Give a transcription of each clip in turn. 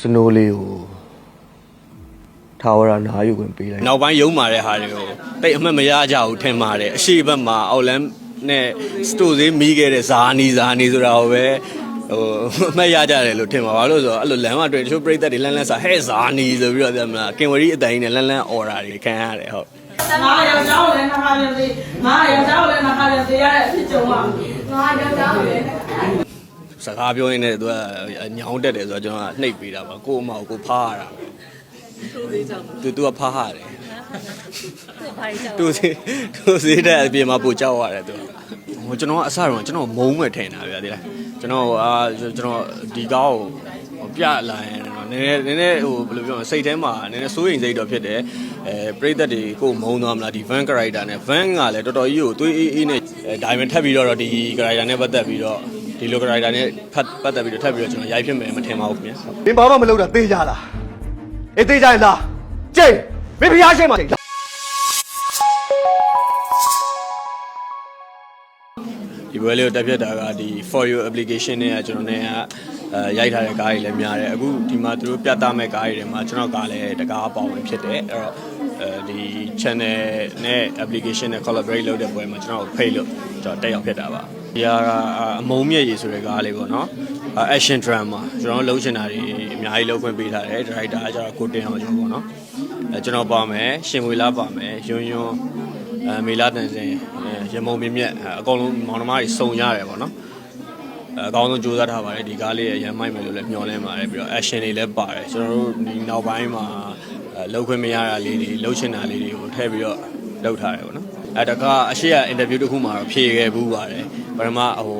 စနိုးလေးကိုထာဝရနာယူခွင့်ပေးလိုက်နောက်ပိုင်းယုံမာတဲ့ဟာတွေကိုတိတ်အမှတ်မရကြဘူးထင်ပါတယ်အရှိဘက်မှာအောက်လန်းနဲ့စတိုသေးမီးခဲ့တဲ့ဇာနီဇာနီဆိုတာကိုပဲဟိုအမှတ်ရကြတယ်လို့ထင်ပါဘာလို့လဲဆိုတော့အဲ့လိုလမ်းမတွေ့တချို့ပြိသက်တွေလန်းလန်းစားဟဲ့ဇာနီဆိုပြီးတော့ပြောမလားကင်ဝရီအတိုင်းနဲ့လန်းလန်းအော်တာတွေခံရတယ်ဟုတ်ငါယောက်ျားကိုလည်းနှခါပြန်သေးငါယောက်ျားကိုလည်းနှခါပြန်သေးရတဲ့အဖြစ်ကြုံပါငါယောက်ျားကိုလည်း စကားပြောရင်းနဲ့သူကညောင်းတက်တယ်ဆိုတော့ကျွန်တော်ကနှိပ်ပေးတာပါကို့အမကိုကိုဖားရတာသူသူကဖားရတယ်သူစီသူစီတဲ့အပြင်မှာပို့ကြောက်ရတယ်သူဟိုကျွန်တော်ကအစတော့ကျွန်တော်မုန်းမဲ့ထင်တာဗျာဒီလားကျွန်တော်အာကျွန်တော်ဒီကားကိုပြလာရင်တော့နည်းနည်းနည်းနည်းဟိုဘယ်လိုပြောမလဲစိတ်ထဲမှာနည်းနည်းစိုးရိမ်စိတ်တော့ဖြစ်တယ်အဲပရိသတ်တွေကိုမုန်းသွားမလားဒီ van character နဲ့ van ကလည်းတော်တော်ကြီးကိုသွေးအေးအေးနဲ့ဒါပေမဲ့ထပ်ပြီးတော့ဒီ character နဲ့ပတ်သက်ပြီးတော့ ဒီလို character နဲ့ဖတ်ပတ်သက်ပြီးတော့ထပ်ပြီးတော့ကျွန်တော်ရိုက်ဖြစ်မယ်မထင်ပါဘူးခင်ဗျာမင်းဘာမှမလုပ်တာသိကြလားအေးသိကြရင်လားကြိတ်မင်းဖျားရှိမှာကြိတ်ဒီဘွဲလေးကိုတက်ပြတ်တာကဒီ for you application နဲ့ကကျွန်တော်နဲ့ကအဲရိုက်ထားတဲ့ကားတွေလည်းများတယ်အခုဒီမှာသူတို့ပြသမဲ့ကားတွေထဲမှာကျွန်တော်ကလည်းတကားပေါဝင်ဖြစ်တယ်အဲ့တော့ အဲဒီ channel နဲ့ application နဲ့ collaborate လုပ်တဲ့ဘွဲမှာကျွန်တော်ကိုဖိတ်လို့ကျွန်တော်တက်ရောက်ဖြစ်တာပါဒီကအမုံမြက်ရည်ဆိုတဲ့ကားလေးပေါ့နော် action drama ကျွန်တော်လုံးချင်တာတွေအများကြီးလုပ်ခွင့်ပေးထားတယ် director ကကျွန်တော်ကိုတင်အောင်ကျော်ပေါ့နော်အဲကျွန်တော်ပါမယ်ရှင်မွေလားပါမယ်ယွန်းယွန်းအဲမေလာတန်စင်ရမုံမြင့်မြတ်အကုန်လုံးမောင်နှမတွေစုံရတယ်ပေါ့နော်အကောင်းဆုံးကြိုးစားထားပါတယ်ဒီကားလေးရရမ်းမိုက်မယ်လို့လည်းမျှော်လင့်ပါတယ်ပြီးတော့ action တွေလည်းပါတယ်ကျွန်တော်တို့ဒီနောက်ပိုင်းမှာ လှုပ်ခွင့်မရတာလေးတွေလှုပ်ချင်တာလေးတွေကိုထည့်ပြီးတော့လုပ်ထားတယ်ပေါ့နော်အဲတကအရှိရ interview တစ်ခုမှာတော့ဖြေခဲ့ဘူးပါတယ်ပထမဟို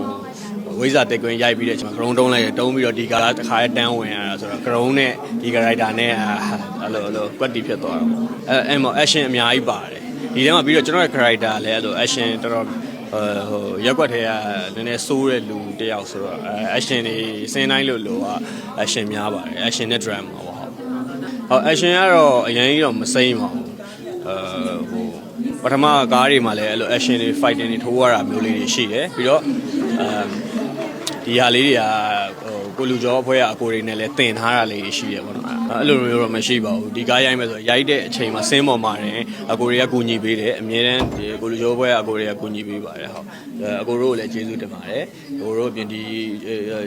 ဝိဇာတက်ကွင်းရိုက်ပြီးတဲ့ချိန်မှာ ground တုံးလိုက်တယ်တုံးပြီးတော့ဒီကားတစ်ခါတန်းဝင်ရတာဆိုတော့ ground နဲ့ဒီ character နဲ့အဲ့လိုအဲ့လိုကွက်တီဖြစ်သွားတော့အဲအဲ့မှာ action အများကြီးပါတယ်ဒီထဲမှာပြီးတော့ကျွန်တော်ရဲ့ character လည်းအဲ့လို action တော်တော်ဟိုရက်ွက်ထဲကနည်းနည်းစိုးတဲ့လူတယောက်ဆိုတော့အဲ action တွေစင်းတိုင်းလို့လို့က action များပါတယ် action နဲ့ drama ပေါ့ ဟုတ်ဟုတ် action ကတော့အရင်ကြီးတော့မစိမ့်ပါဘူးအဲဟိုပထမကားတွေမှာလည်းအဲ့လို action တွေ fighting တွေထိုးရတာမျိုးလေးတွေရှိတယ်ပြီးတော့အဲဒီဟာလေးတွေကဟို ကိုလူကျော်အဖွဲ့ကအကိုတွေနဲ့လည်းတင်ထားတာလေးရှိတယ်ပေါ့နော်အဲ့လိုမျိုးတော့မရှိပါဘူးဒီကားရိုက်မယ်ဆိုရိုက်တဲ့အချိန်မှာစင်းပေါ်မှာတယ်အကိုတွေကကူညီပေးတယ်အမြဲတမ်းဒီကိုလူကျော်အဖွဲ့ကအကိုတွေကကူညီပေးပါတယ်ဟုတ်အကိုတို့ကိုလည်းကျေးဇူးတင်ပါတယ်အကိုတို့အပြင်ဒီ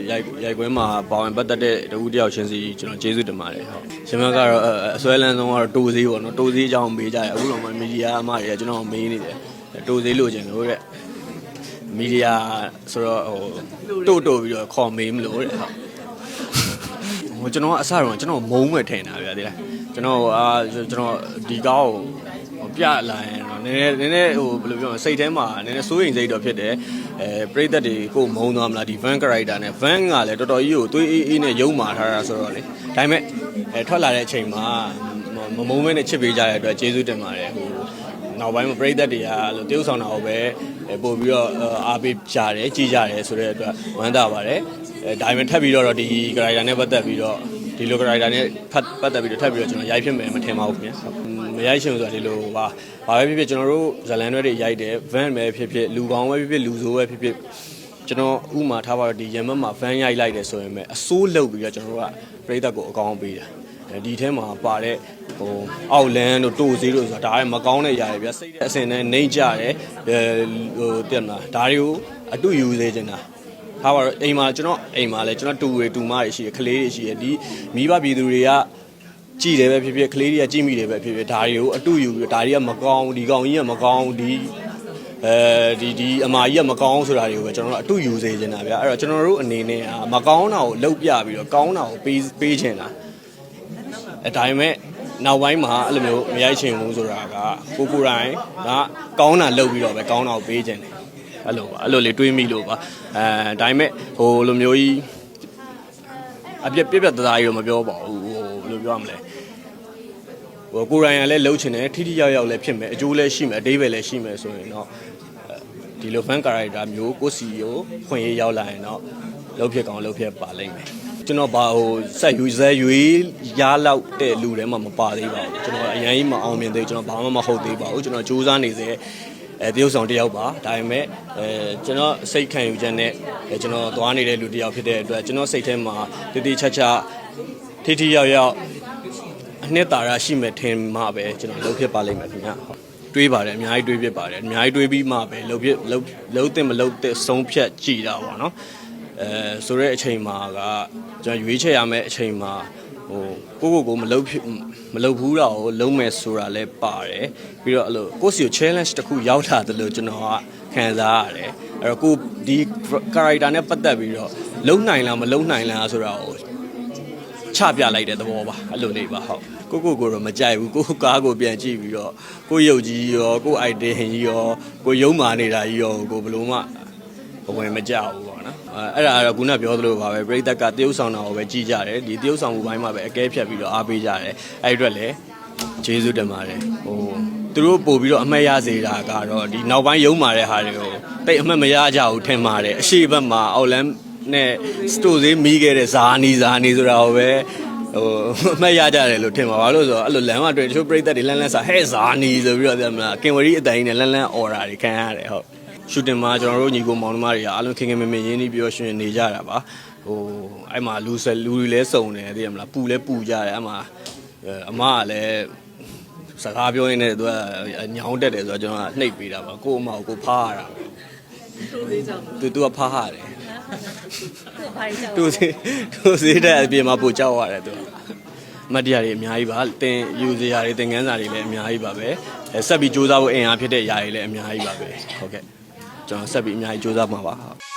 ရိုက်ရိုက်ကွင်းမှာပါဝင်ပတ်သက်တဲ့တဦးတယောက်ချင်းစီကျွန်တော်ကျေးဇူးတင်ပါတယ်ဟုတ်ရှင်မကတော့အစွဲလန်းဆုံးကတော့တိုးသေးပေါ့နော်တိုးသေးအကြောင်းမေးကြတယ်အခုတော့မှမီဒီယာအမတွေကကျွန်တော်မေးနေတယ်တိုးသေးလို့ခြင်းလို့တဲ့ မီဒီယာဆိုတော့ဟိုတိုးတိုးပြီးတော့ခေါ်မေးမလို့တဲ့ဟုတ်ဟိုကျွန်တော်ကအစတော့ကျွန်တော်မုန်းမဲ့ထင်တာဗျာဒီလားကျွန်တော်အာကျွန်တော်ဒီကားကိုပြလာရင်တော့နည်းနည်းနည်းနည်းဟိုဘယ်လိုပြောမလဲစိတ်ထဲမှာနည်းနည်းစိုးရိမ်စိတ်တော့ဖြစ်တယ်အဲပြိသက်တွေကိုမုန်းသွားမလားဒီ van character နဲ့ van ကလည်းတော်တော်ကြီးကိုသွေးအေးအေးနဲ့ယုံမာထားတာဆိုတော့လေဒါပေမဲ့အဲထွက်လာတဲ့အချိန်မှာမမုန်းမဲနဲ့ချစ်ပေးကြတဲ့အတွက်ကျေးဇူးတင်ပါတယ်ဟို နောက်ပိုင်းမှာပြိသက်တွေကအဲ့လိုတရုပ်ဆောင်တာကိုပဲပို့ပြီးတော့အားပေးကြတယ်ကြည်ကြတယ်ဆိုတဲ့အတွက်ဝမ်းသာပါတယ်အဲဒါပေမဲ့ထပ်ပြီးတော့ဒီ character နဲ့ပတ်သက်ပြီးတော့ဒီလို character နဲ့ဖတ်ပတ်သက်ပြီးတော့ထပ်ပြီးတော့ကျွန်တော်ရိုက်ဖြစ်မယ်မထင်ပါဘူးခင်ဗျာမရိုက်ချင်ဘူးဆိုတာဒီလိုပါဘာပဲဖြစ်ဖြစ်ကျွန်တော်တို့ဇလန်တွေရိုက်တယ် van ပဲဖြစ်ဖြစ်လူကောင်းပဲဖြစ်ဖြစ်လူဆိုးပဲဖြစ်ဖြစ်ကျွန်တော်ဥမာထားပါတော့ဒီရမတ်မှာ van ရိုက်လိုက်တယ်ဆိုရင်ပဲအစိုးလုတ်ပြီးတော့ကျွန်တော်တို့ကပြိသက်ကိုအကောင်းပေးတယ် ဒီထဲမှာပါတဲ့ဟိုအောက်လန်းတို့တိုးသေးတို့ဆိုတာဒါလည်းမကောင်းတဲ့ຢာတွေဗျစိတ်တဲ့အစင်နဲ့နှိမ့်ကြတယ်အဲဟိုတက်မလားဒါတွေကိုအတူယူစေချင်တာဟာပါတော့အိမ်မှာကျွန်တော်အိမ်မှာလည်းကျွန်တော်တူတွေတူမတွေရှိတယ်ကလေးတွေရှိတယ်ဒီမိဘပြည်သူတွေကကြည်တယ်ပဲဖြစ်ဖြစ်ကလေးတွေကကြည်မိတယ်ပဲဖြစ်ဖြစ်ဒါတွေကိုအတူယူပြီးဒါတွေကမကောင်းဒီကောင်ကြီးကမကောင်းဒီအဲဒီဒီအမာကြီးကမကောင်းဆိုတာတွေကိုပဲကျွန်တော်တို့အတူယူစေချင်တာဗျအဲ့တော့ကျွန်တော်တို့အနေနဲ့မကောင်းတာကိုလှုပ်ပြပြီးတော့ကောင်းတာကိုပေးပေးချင်တာ အဲဒါပေမဲ့နောက်ပိုင်းမှာအဲ့လိုမျိုးမရိုက်ချင်ဘူးဆိုတာကကိုကိုယ်တိုင်ကကောင်းတာလုပ်ပြီးတော့ပဲကောင်းတာကိုပေးချင်တယ်အဲ့လိုပါအဲ့လိုလေးတွေးမိလို့ပါအဲဒါပေမဲ့ဟိုလိုမျိုးကြီးအပြက်ပြက်ပြက်သားသားကြီးတော့မပြောပါဘူးဟိုဘယ်လိုပြောရမလဲဟိုကိုယ်တိုင်ကလည်းလှုပ်ချင်တယ်ထိထိရောက်ရောက်လည်းဖြစ်မယ်အကျိုးလည်းရှိမယ်အတိပယ်လည်းရှိမယ်ဆိုရင်တော့ဒီလို fan character မျိုးကိုစီကိုခွင့်ရရောက်လာရင်တော့လှုပ်ဖြစ်ကောင်းလှုပ်ဖြစ်ပါလိမ့်မယ် ကျွန်တော်ဘာဟိုဆက်ယူဇက်ရွေးရလောက်တဲ့လူတွေမှမပါသေးပါဘူးကျွန်တော်အရင်ကြီးမအောင်မြင်သေးကျွန်တော်ဘာမှမဟုတ်သေးပါဘူးကျွန်တော်စူးစမ်းနေစေအဲတရုပ်ဆောင်တယောက်ပါဒါပေမဲ့အဲကျွန်တော်စိတ်ခံယူချက်နဲ့အဲကျွန်တော်သွားနေတဲ့လူတယောက်ဖြစ်တဲ့အတွက်ကျွန်တော်စိတ်ထဲမှာတည်တည်ချာချာထိထိရောက်ရောက်အနှစ်သာရရှိမဲ့ထင်မှပဲကျွန်တော်လုပ်ဖြစ်ပါလိမ့်မယ်ခင်ဗျာဟုတ်တွေးပါတယ်အများကြီးတွေးဖြစ်ပါတယ်အများကြီးတွေးပြီးမှပဲလုပ်ဖြစ်လုပ်လုပ်တင်မလုပ်တဲ့ဆုံးဖြတ်ကြည်တာပေါ့နော် အဲဆိုတဲ့အချိန်မှာကကျွန်တော်ရွေးချယ်ရမယ့်အချိန်မှာဟိုကိုကိုကိုမလုပ်ဖြစ်မလုပ်ဘူးတော့လုံးမယ်ဆိုတာလဲပါတယ်ပြီးတော့အဲ့လိုကိုယ့်စီကို challenge တစ်ခုရောက်လာတယ်လို့ကျွန်တော်ကခံစားရတယ်အဲ့တော့ကိုဒီ character နဲ့ပတ်သက်ပြီးတော့လုံနိုင်လားမလုံနိုင်လားဆိုတာကိုချပြလိုက်တဲ့သဘောပါအဲ့လိုလေးပါဟုတ်ကိုကိုကိုတော့မကြိုက်ဘူးကိုကားကိုပြန်ကြည့်ပြီးတော့ကိုရုပ်ကြီးရောကိုအိုက်တင်ကြီးရောကိုယုံမာနေတာကြီးရောကိုဘလို့မှဘဝင်မကြောက်ဘူးပေါ့နော် အဲအဲ့ဒါကတော့ခုနပြောသလိုပါပဲပြိသက်ကတရုပ်ဆောင်တာကိုပဲကြည့်ကြတယ်ဒီတရုပ်ဆောင်မှုပိုင်းမှာပဲအကဲဖြတ်ပြီးတော့အားပေးကြတယ်အဲ့ဒီအတွက်လည်းကျေးဇူးတင်ပါတယ်ဟိုသူတို့ပို့ပြီးတော့အမှတ်ရစေတာကတော့ဒီနောက်ပိုင်းယုံမာတဲ့ဟာတွေကိုတိတ်အမှတ်မရကြဘူးထင်ပါတယ်အရှိဘက်မှာအောက်လန်းနဲ့စတိုသေးမီးခဲ့တဲ့ဇာနီဇာနီဆိုတာကိုပဲဟိုအမှတ်ရကြတယ်လို့ထင်ပါဘာလို့လဲဆိုတော့အဲ့လိုလမ်းမတွေ့တချို့ပြိသက်တွေလန်းလန်းစားဟဲ့ဇာနီဆိုပြီးတော့ပြောမလားကင်ဝရီအတိုင်နဲ့လန်းလန်းအော်တာတွေခံရတယ်ဟုတ် ရှူတင်မှာကျွန်တော်တို့ညီကိုမောင်နှမတွေကအားလုံးခင်ခင်မင်မင်ရင်းနှီးပြောရွှင်နေကြတာပါဟိုအဲ့မှာလူဆယ်လူတွေလည်းစုံတယ်သိရမလားပူလည်းပူကြတယ်အဲ့မှာအမကလည်းစကားပြောရင်းနဲ့သူကညောင်းတက်တယ်ဆိုတော့ကျွန်တော်ကနှိပ်ပေးတာပါကို့အမကိုကိုဖားရတာသူသူကဖားရတယ်ဘာကြီးကြောက်တူစီတူစီတဲ့အပြင်မှာပို့ကြောက်ရတယ်သူမတ်တရားတွေအများကြီးပါတင်ယူစရာတွေသင်ခန်းစာတွေလည်းအများကြီးပါပဲအဲဆက်ပြီးစူးစမ်းဖို့အင်အားဖြစ်တဲ့အရာတွေလည်းအများကြီးပါပဲဟုတ်ကဲ့ ကျွန်တော်ဆက်ပြီးအများကြီးစူးစမ်းမှာပါဟုတ်